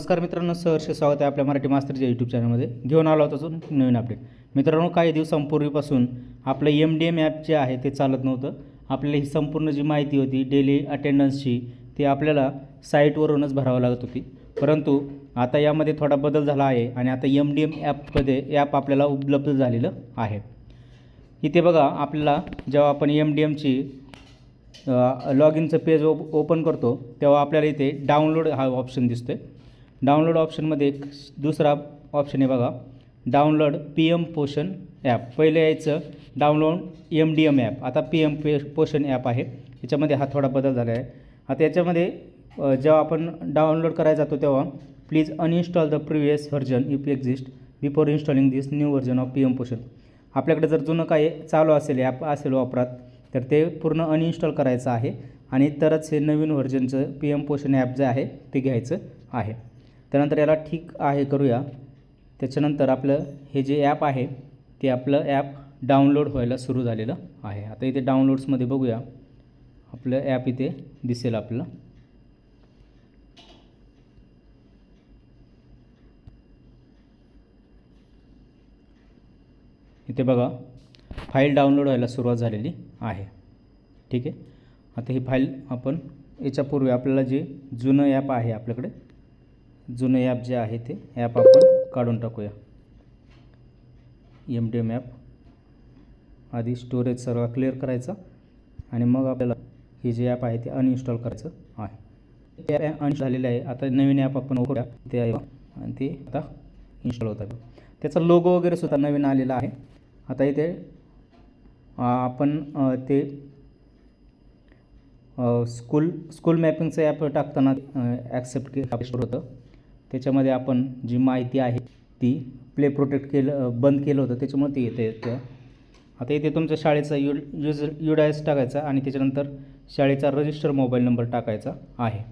नमस्कार मित्रांनो सहर्ष स्वागत आहे आपल्या मराठी मास्तरच्या यूट्यूब चॅनलमध्ये घेऊन आलो होतो अजून नवीन अपडेट मित्रांनो काही दिवसांपूर्वीपासून आपलं एम डी एम ॲप जे आहे ते चालत नव्हतं. आपल्याला ही संपूर्ण जी माहिती होती डेली अटेंडन्सची ती आपल्याला साईटवरूनच भरावं लागत होती. परंतु आता यामध्ये थोडा बदल झाला आहे आणि आता एम डी एम ॲपमध्ये ॲप आपल्याला उपलब्ध झालेलं आहे. इथे बघा आपल्याला जेव्हा आपण एम डी एमची लॉग इनचं पेज ओप ओपन करतो तेव्हा आपल्याला इथे डाउनलोड हा ऑप्शन दिसतो आहे डाउनलोड ऑप्शनमध्ये एक दुसरा ऑप्शन आहे बघा. Download P M Poshan app. पहिले यायचं download M D M app. आता पी एम पे पोषण ॲप आहे. याच्यामध्ये हा थोडा बदल झाला आहे. आता याच्यामध्ये जेव्हा आपण डाउनलोड करायला जातो तेव्हा please uninstall the previous version if exist before installing this new version of P M Poshan. आपल्याकडे जर जुनं काही चालू असेल ॲप असेल वापरात तर ते पूर्ण अनइन्स्टॉल करायचं आहे. आणि तरच हे नवीन व्हर्जनचं पी एम पोषण ॲप जे आहे ते घ्यायचं आहे. त्यानंतर याला ठीक आहे करूया. त्याच्यानंतर आपलं हे जे ॲप आहे ते आपलं ॲप डाउनलोड व्हायला सुरू झालेलं आहे. आता इथे डाउनलोड्समध्ये बघूया. आपलं ॲप इथे दिसेल आपलं इथे बघा फाईल डाउनलोड व्हायला सुरुवात झालेली आहे. ठीक आहे? आता ही फाईल आपण याच्यापूर्वी आपल्याला जे जुनं ॲप आहे आपल्याकडे जुनं ॲप जे आहे ते ॲप आपण काढून टाकूया. एम डी एम ॲप आधी स्टोरेज सर्व क्लिअर करायचा आणि मग आपल्याला हे जे ॲप आहे ते अनइन्स्टॉल करायचं आहे. ते अनइन्स्टॉल झालेलं आहे. आता नवीन ॲप आपण उघडूया. ते आहे आणि ते आता इन्स्टॉल होत आहे त्याचा लोगो वगैरे सुद्धा नवीन आलेला आहे. आता इथे आपण ते स्कूल स्कूल मॅपिंगचं ॲप टाकताना ॲक्सेप्ट के होतं. त्याच्यामध्ये आपण जी माहिती आहे ती प्ले प्रोटेक्ट केलं बंद केलं होतं त्याच्यामुळे ते येतं येतं. आता इथे तुमच्या शाळेचा यू यूज युडायस टाकायचा आणि त्याच्यानंतर शाळेचा रजिस्टर मोबाईल नंबर टाकायचा आहे.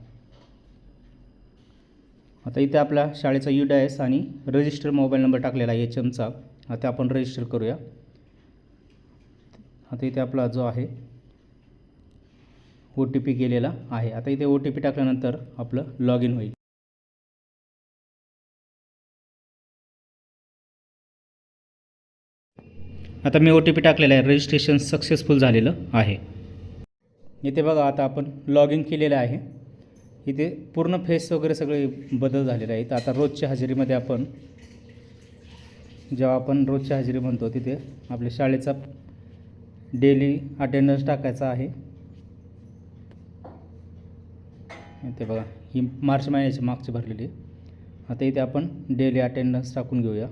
आता इथे आपल्या शाळेचा युडायस आणि रजिस्टर मोबाईल नंबर टाकलेला आहे एच एमचा आता आपण रजिस्टर करूया. आता इथे आपला जो आहे ओ टी पी गेलेला आहे. आता इथे ओ टी पी टाकल्यानंतर आपलं लॉग इन होईल. आता मी ओ टी पी टाकलेला आहे. रजिस्ट्रेशन सक्सेसफुल झालेलं आहे. इथे बघा आता आपण लॉग इन केलेलं आहे. इथे पूर्ण फेस वगैरे सगळे बदल झालेले आहेत. आता रोजच्या हजेरीमध्ये आपण जेव्हा आपण रोजच्या हजेरी म्हणतो तिथे आपल्या शाळेचा डेली अटेंडन्स टाकायचा आहे. इथे बघा ही मार्च महिन्याची मागची भरलेली आहे. आता इथे आपण डेली अटेंडन्स टाकून घेऊया.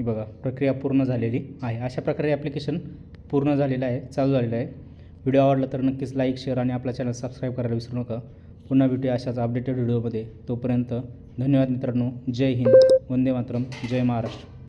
ही बघा प्रक्रिया पूर्ण झालेली आहे. अशा प्रकारे ॲप्लिकेशन पूर्ण झालेलं आहे चालू झालेलं आहे. व्हिडिओ आवडला तर नक्कीच लाईक शेअर आणि आपला चॅनल सबस्क्राईब करायला विसरू नका. पुन्हा भेटूया अशाच अपडेटेड व्हिडिओमध्ये. तोपर्यंत धन्यवाद मित्रांनो. जय हिंद. वंदे मातरम. जय महाराष्ट्र.